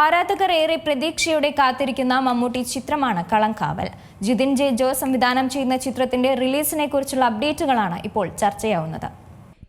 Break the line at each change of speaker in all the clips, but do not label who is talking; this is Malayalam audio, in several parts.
ആരാധകർ ഏറെ പ്രതീക്ഷയോടെ കാത്തിരിക്കുന്ന മമ്മൂട്ടി ചിത്രമാണ് കളങ്കാവൽ. ജിതിൻ ജെ ജോ സംവിധാനം ചെയ്യുന്ന ചിത്രത്തിന്റെ റിലീസിനെ കുറിച്ചുള്ള അപ്ഡേറ്റുകളാണ് ഇപ്പോൾ ചർച്ചയാവുന്നത്.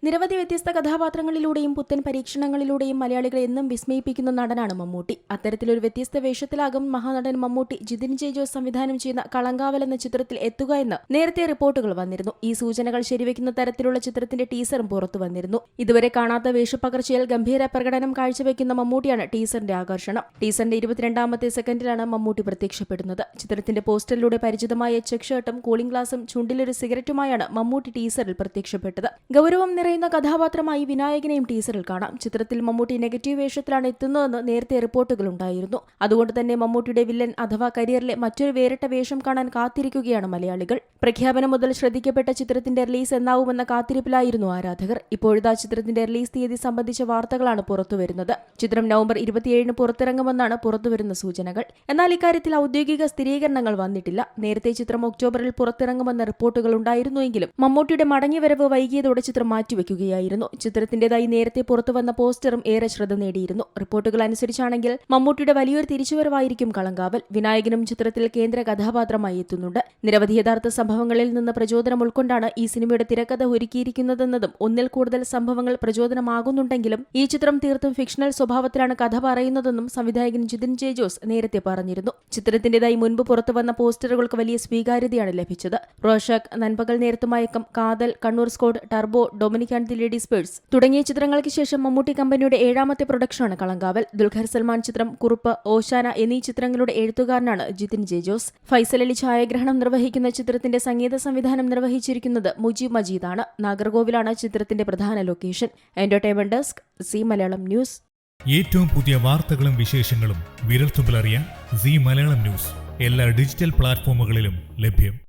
നിരവധി വ്യത്യസ്ത കഥാപാത്രങ്ങളിലൂടെയും പുത്തൻ പരീക്ഷണങ്ങളിലൂടെയും മലയാളികളെ എന്നും വിസ്മയിപ്പിക്കുന്ന നടനാണ് മമ്മൂട്ടി. അത്തരത്തിലൊരു വ്യത്യസ്ത വേഷത്തിലാകും മഹാനടൻ മമ്മൂട്ടി. ജിതിൻ ജെ ജോസ് സംവിധാനം ചെയ്യുന്ന കളങ്കാവൽ എന്ന ചിത്രത്തിൽ എത്തുക എന്ന് നേരത്തെ റിപ്പോർട്ടുകൾ വന്നിരുന്നു. ഈ സൂചനകൾ ശരിവെക്കുന്ന തരത്തിലുള്ള ചിത്രത്തിന്റെ ടീസറും പുറത്തു വന്നിരുന്നു. ഇതുവരെ കാണാത്ത വേഷപ്പകർച്ചയിൽ ഗംഭീര പ്രകടനം കാഴ്ചവെക്കുന്ന മമ്മൂട്ടിയാണ് ടീസറിന്റെ ആകർഷണം. ടീസറിന്റെ ഇരുപത്തിരണ്ടാമത്തെ സെക്കൻഡിലാണ് മമ്മൂട്ടി പ്രത്യക്ഷപ്പെടുന്നത്. ചിത്രത്തിന്റെ പോസ്റ്ററിലൂടെ പരിചിതമായ ചെക്ക് ഷർട്ടും കൂളിംഗ് ഗ്ലാസും ചുണ്ടിലൊരു സിഗരറ്റുമായാണ് മമ്മൂട്ടി ടീസറിൽ പ്രത്യക്ഷപ്പെട്ടത്. ഗൗരവം നിറയുന്ന കഥാപാത്രമായി വിനായകനെയും ടീസറിൽ കാണാം. ചിത്രത്തിൽ മമ്മൂട്ടി നെഗറ്റീവ് വേഷത്തിലാണ് എത്തുന്നതെന്ന് നേരത്തെ റിപ്പോർട്ടുകൾ ഉണ്ടായിരുന്നു അതുകൊണ്ട് തന്നെ മമ്മൂട്ടിയുടെ വില്ലൻ അഥവാ കരിയറിലെ മറ്റൊരു വേറിട്ട വേഷം കാണാൻ കാത്തിരിക്കുകയാണ് മലയാളികൾ. പ്രഖ്യാപനം മുതൽ ശ്രദ്ധിക്കപ്പെട്ട ചിത്രത്തിന്റെ റിലീസ് എന്നാവുമെന്ന കാത്തിരിപ്പിലായിരുന്നു ആരാധകർ. ഇപ്പോഴത്തെ ചിത്രത്തിന്റെ റിലീസ് തീയതി സംബന്ധിച്ച വാർത്തകളാണ് പുറത്തുവരുന്നത്. ചിത്രം നവംബർ ഇരുപത്തിയേഴിന് പുറത്തിറങ്ങുമെന്നാണ് പുറത്തുവരുന്ന സൂചനകൾ. എന്നാൽ ഇക്കാര്യത്തിൽ ഔദ്യോഗിക സ്ഥിരീകരണങ്ങൾ വന്നിട്ടില്ല. നേരത്തെ ചിത്രം ഒക്ടോബറിൽ പുറത്തിറങ്ങുമെന്ന റിപ്പോർട്ടുകൾ ഉണ്ടായിരുന്നുവെങ്കിലും മമ്മൂട്ടിയുടെ മടങ്ങിവരവ് വൈകിയതോടെ ചിത്രം മാറ്റിവെക്കുകയായിരുന്നു ചിത്രത്തിന്റേതായി നേരത്തെ പുറത്തു വന്ന പോസ്റ്ററും ഏറെ ശ്രദ്ധ നേടിയിരുന്നു. റിപ്പോർട്ടുകൾ അനുസരിച്ചാണെങ്കിൽ മമ്മൂട്ടിയുടെ വലിയൊരു തിരിച്ചുവരവായിരിക്കും കളങ്കാവൽ. വിനായകനും ചിത്രത്തിൽ കേന്ദ്ര കഥാപാത്രമായി എത്തുന്നുണ്ട്. നിരവധി യഥാർത്ഥ സംഭവങ്ങളിൽ നിന്ന് പ്രചോദനം ഉൾക്കൊണ്ടാണ് ഈ സിനിമയുടെ തിരക്കഥ ഒരുക്കിയിരിക്കുന്നതെന്നതും ഒന്നിൽ കൂടുതൽ സംഭവങ്ങൾ പ്രചോദനമാകുന്നുണ്ടെങ്കിലും ഈ ചിത്രം തീർത്തും ഫിക്ഷണൽ സ്വഭാവത്തിലാണ് കഥ പറയുന്നതെന്നും സംവിധായകൻ ജിതിൻ ജെ ജോസ് നേരത്തെ പറഞ്ഞിരുന്നു. ചിത്രത്തിന്റേതായി മുൻപ് പുറത്തു വന്ന പോസ്റ്ററുകൾക്ക് വലിയ സ്വീകാര്യതയാണ് ലഭിച്ചത്. Rorschach Nanpakal Nerathu Mayakkam Kaathal Kannur Squad Turbo Dominic and the Ladies Purse തുടങ്ങിയ ചിത്രങ്ങൾക്ക് ശേഷം മമ്മൂട്ടി കമ്പനിയുടെ ഏഴാമത്തെ പ്രൊഡക്ഷനാണ് കളങ്കാവൽ. ദുൽഖർ സൽമാൻ ചിത്രം കുറുപ്പ് ഓശാന എന്നീ ചിത്രങ്ങളുടെ എഴുത്തുകാരനാണ് ജിതിൻ ജെ ജോസ്. ഫൈസൽ അലി ഛായാഗ്രഹണം നിർവഹിക്കുന്ന ചിത്രത്തിന്റെ സംഗീത സംവിധാനം നിർവഹിച്ചിരിക്കുന്നത് മുജീബ് മജീദാണ്. നാഗർകോവിലാണ് ചിത്രത്തിന്റെ പ്രധാന location. Entertainment desk Zee Malayalam news.
ഏറ്റവും പുതിയ വാർത്തകളും വിശേഷങ്ങളും വിരൽത്തുമ്പിലറിയാൻ സി മലയാളം ന്യൂസ്. എല്ലാ ഡിജിറ്റൽ പ്ലാറ്റ്ഫോമുകളിലും ലഭ്യം.